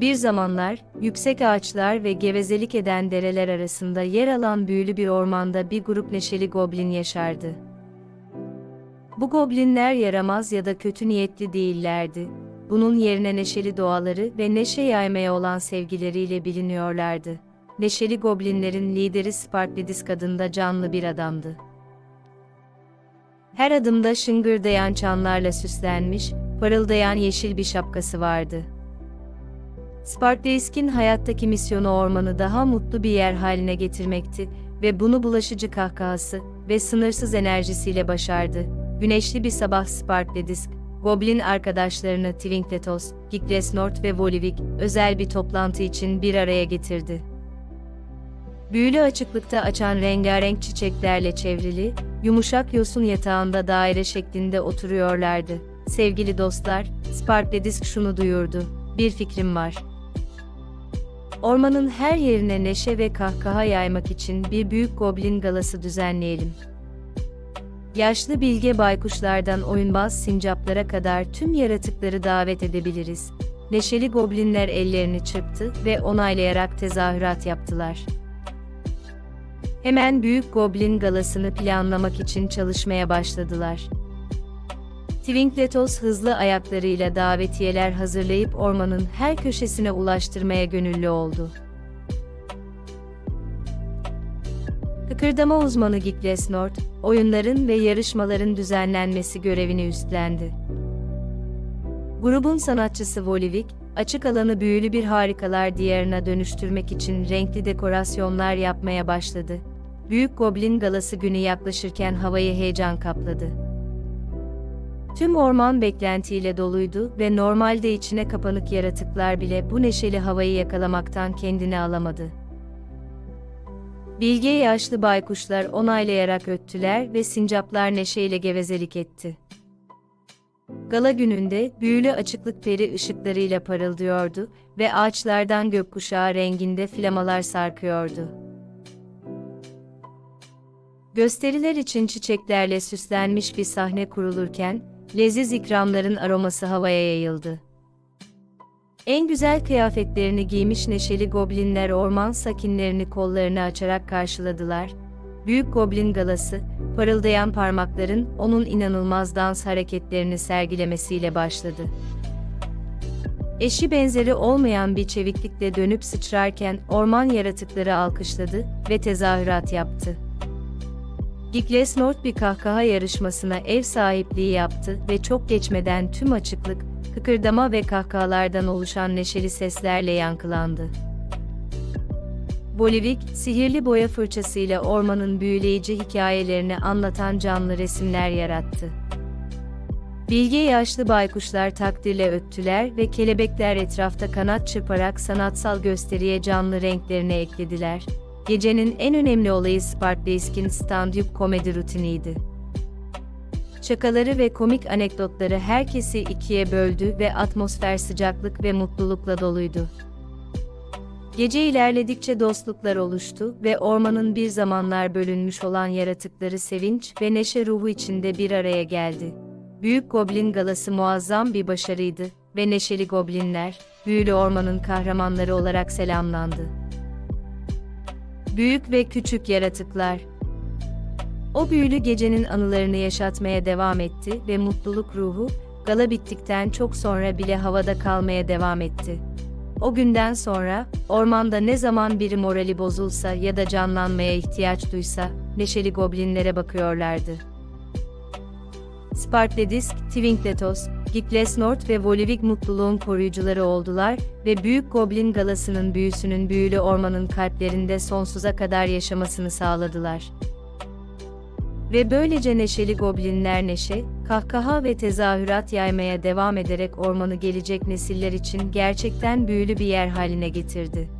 Bir zamanlar, yüksek ağaçlar ve gevezelik eden dereler arasında yer alan büyülü bir ormanda bir grup neşeli goblin yaşardı. Bu goblinler yaramaz ya da kötü niyetli değillerdi. Bunun yerine neşeli doğaları ve neşe yaymaya olan sevgileriyle biliniyorlardı. Neşeli goblinlerin lideri Sparklidis adında canlı bir adamdı. Her adımda şıngırdayan çanlarla süslenmiş, parıldayan yeşil bir şapkası vardı. Sparklisk'in hayattaki misyonu ormanı daha mutlu bir yer haline getirmekti ve bunu bulaşıcı kahkahası ve sınırsız enerjisiyle başardı. Güneşli bir sabah Sparklidisk, Goblin arkadaşlarını Twinkletos, Giglesnort ve Volivik özel bir toplantı için bir araya getirdi. Büyülü açıklıkta açan rengarenk çiçeklerle çevrili, yumuşak yosun yatağında daire şeklinde oturuyorlardı. Sevgili dostlar, Sparkledisk şunu duyurdu. Bir fikrim var. Ormanın her yerine neşe ve kahkaha yaymak için bir büyük goblin galası düzenleyelim. Yaşlı bilge baykuşlardan oyunbaz sincaplara kadar tüm yaratıkları davet edebiliriz. Neşeli goblinler ellerini çırptı ve onaylayarak tezahürat yaptılar. Hemen büyük goblin galasını planlamak için çalışmaya başladılar. Twinkletos hızlı ayaklarıyla davetiyeler hazırlayıp ormanın her köşesine ulaştırmaya gönüllü oldu. Kıkırdama uzmanı Giglesnort, oyunların ve yarışmaların düzenlenmesi görevini üstlendi. Grubun sanatçısı Volivik, açık alanı büyülü bir harikalar diyarına dönüştürmek için renkli dekorasyonlar yapmaya başladı. Büyük Goblin Galası günü yaklaşırken havayı heyecan kapladı. Tüm orman beklentiyle doluydu ve normalde içine kapanık yaratıklar bile bu neşeli havayı yakalamaktan kendini alamadı. Bilge yaşlı baykuşlar onaylayarak öttüler ve sincaplar neşeyle gevezelik etti. Gala gününde büyülü açıklık peri ışıklarıyla parıldıyordu ve ağaçlardan gökkuşağı renginde flamalar sarkıyordu. Gösteriler için çiçeklerle süslenmiş bir sahne kurulurken, leziz ikramların aroması havaya yayıldı. En güzel kıyafetlerini giymiş neşeli goblinler orman sakinlerini kollarını açarak karşıladılar. Büyük goblin galası, parıldayan parmakların onun inanılmaz dans hareketlerini sergilemesiyle başladı. Eşi benzeri olmayan bir çeviklikle dönüp sıçrarken orman yaratıkları alkışladı ve tezahürat yaptı. Giglesnort bir kahkaha yarışmasına ev sahipliği yaptı ve çok geçmeden tüm açıklık, kıkırdama ve kahkahalardan oluşan neşeli seslerle yankılandı. Bolivik, sihirli boya fırçasıyla ormanın büyüleyici hikayelerini anlatan canlı resimler yarattı. Bilge yaşlı baykuşlar takdirle öttüler ve kelebekler etrafta kanat çırparak sanatsal gösteriye canlı renklerini eklediler. Gecenin en önemli olayı Sparklisk'in stand-up komedi rutiniydi. Şakaları ve komik anekdotları herkesi ikiye böldü ve atmosfer sıcaklık ve mutlulukla doluydu. Gece ilerledikçe dostluklar oluştu ve ormanın bir zamanlar bölünmüş olan yaratıkları sevinç ve neşe ruhu içinde bir araya geldi. Büyük Goblin Galası muazzam bir başarıydı ve neşeli goblinler, büyülü ormanın kahramanları olarak selamlandı. Büyük ve küçük yaratıklar, o büyülü gecenin anılarını yaşatmaya devam etti ve mutluluk ruhu, gala bittikten çok sonra bile havada kalmaya devam etti. O günden sonra, ormanda ne zaman biri morali bozulsa ya da canlanmaya ihtiyaç duysa, neşeli goblinlere bakıyorlardı. Sparkledisk, Twinkletos, Giglesnort ve Volivik mutluluğun koruyucuları oldular ve Büyük Goblin Galası'nın büyüsünün büyülü ormanın kalplerinde sonsuza kadar yaşamasını sağladılar. Ve böylece neşeli goblinler neşe, kahkaha ve tezahürat yaymaya devam ederek ormanı gelecek nesiller için gerçekten büyülü bir yer haline getirdi.